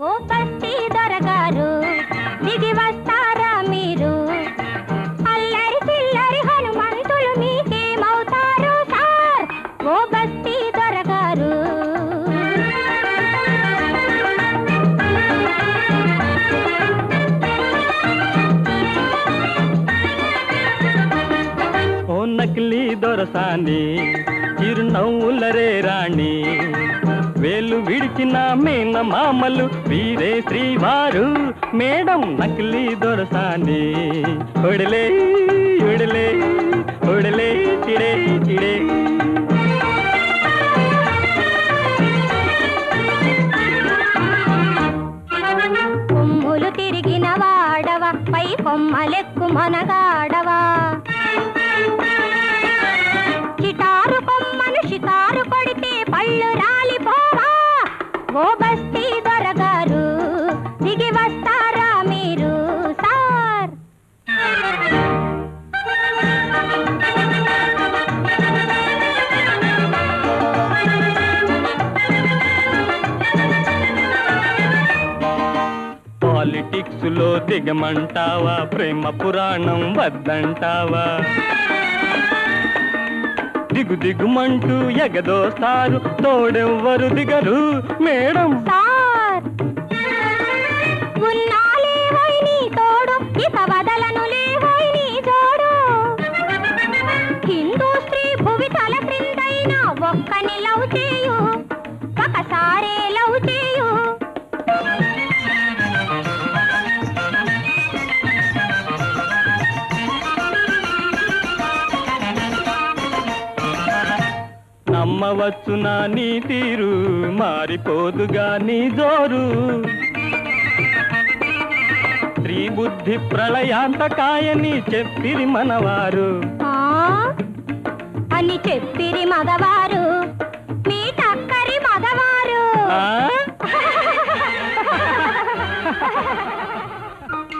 ఓ పట్టి దొరగారు దిగి వస్తారా మీరు? నకిలీ దొరసాని చిరునవ్వులరే రాణి. వేలు విడిచిన మేన మామలు వీరే శ్రీవారు. మేడం నకిలీ దొరసాని. ఒడలే ఒడలే ఒడలే చిడే చిడే. కొమ్ములు తిరిగిన వాడవ పై కొమ్మలెక్కు మనగాడవా? కొడితే రాలిపోవా ఓ బస్తీ దొరగారు దిగి వస్తారా మీరు సార్? పాలిటిక్స్లో దిగమంటావా? ప్రేమ పురాణం వద్దంటావా? దిగు దిగుమంటూ ఎగదోస్తారు తోడెవ్వరు దిగరు మేడం. సార్ నిలవు చే నమ్మవచ్చునా నీ తీరు మారిపోదుగా నీ జోరు. స్త్రీ బుద్ధి ప్రళయాంతకాయని చెప్పిరి మనవారు. అని చెప్పిరి మగవారు.